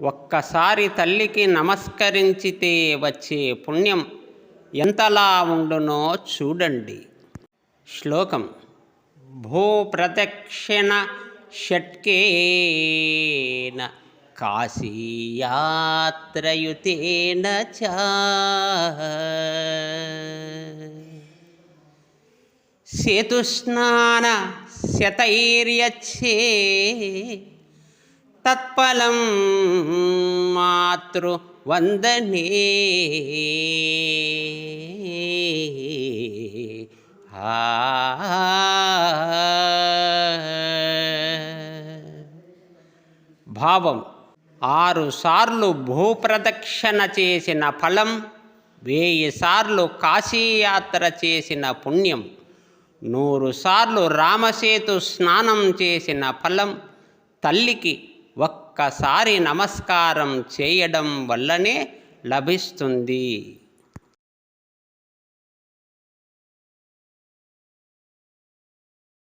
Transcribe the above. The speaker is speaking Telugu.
ఒక్కసారి తల్లికి నమస్కరించితే వచ్చే పుణ్యం ఎంతలా ఉండునో చూడండి. శ్లోకం భూప్రదక్షిణ షట్కేన కాశీయాత్రయుతేన చ సేతుస్నాన శతైర్యచ్చే తత్ఫలం మాతృవందనే భావం. ఆరు సార్లు భూప్రదక్షిణ చేసిన ఫలం వెయ్యి సార్లు కాశీయాత్ర చేసిన పుణ్యం నూరు సార్లు రామసేతు స్నానం చేసిన ఫలం తల్లికి ఒక్కసారి నమస్కారం చేయడం వల్లనే లభిస్తుంది.